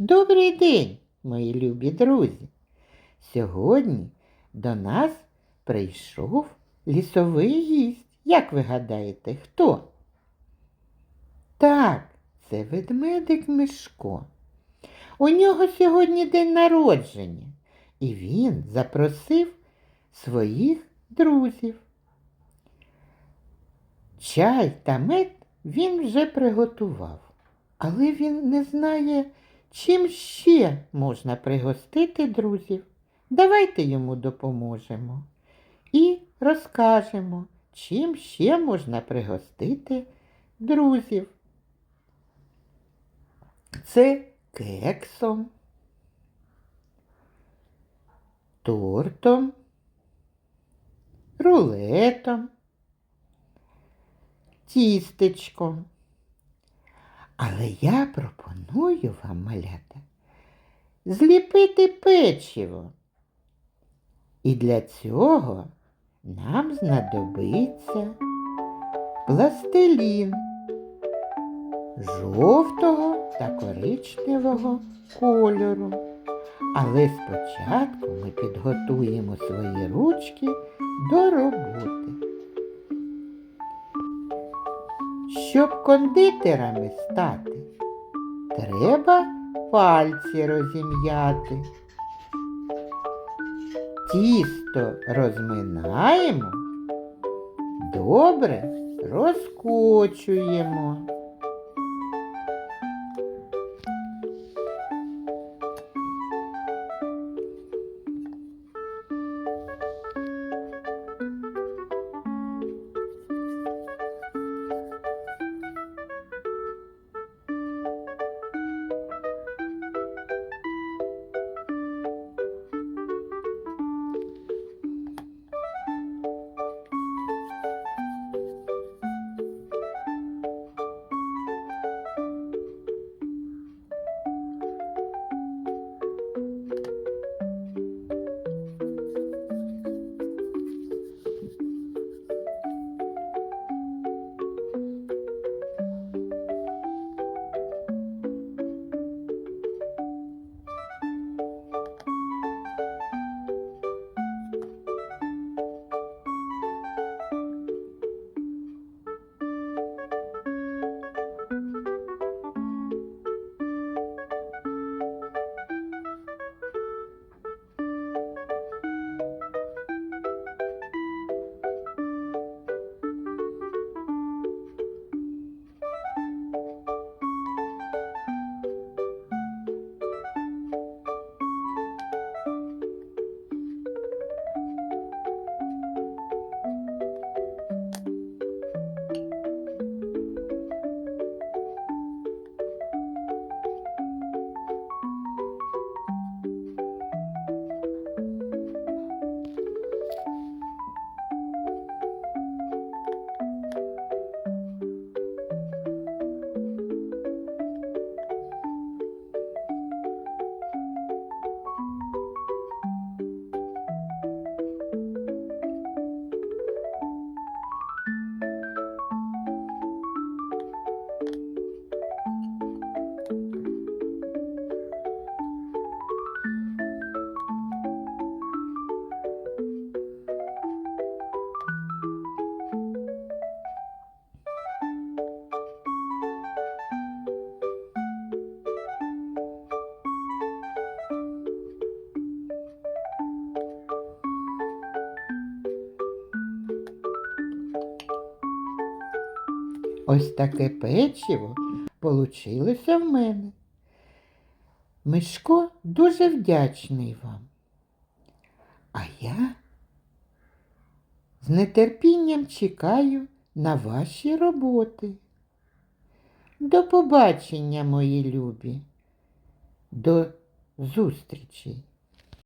Добрий день, мої любі друзі. Сьогодні до нас прийшов лісовий гість. Як ви гадаєте, хто? Так, це ведмедик Мишко. У нього сьогодні день народження, і він запросив своїх друзів. Чай та мед він вже приготував, але він не знає, чим ще можна пригостити друзів. Давайте йому допоможемо і розкажемо, чим ще можна пригостити друзів. Це кексом, тортом, рулетом, тістечком. Але я пропоную вам, малята, зліпити печиво. І для цього нам знадобиться пластилін жовтого та коричневого кольору. Але спочатку ми підготуємо свої ручки до роботи. Щоб кондитерами стати, треба пальці розім'яти. Тісто розминаємо, добре розкочуємо. Ось таке печиво получилося в мене. Мишко дуже вдячний вам. А я з нетерпінням чекаю на ваші роботи. До побачення, мої любі. До зустрічі!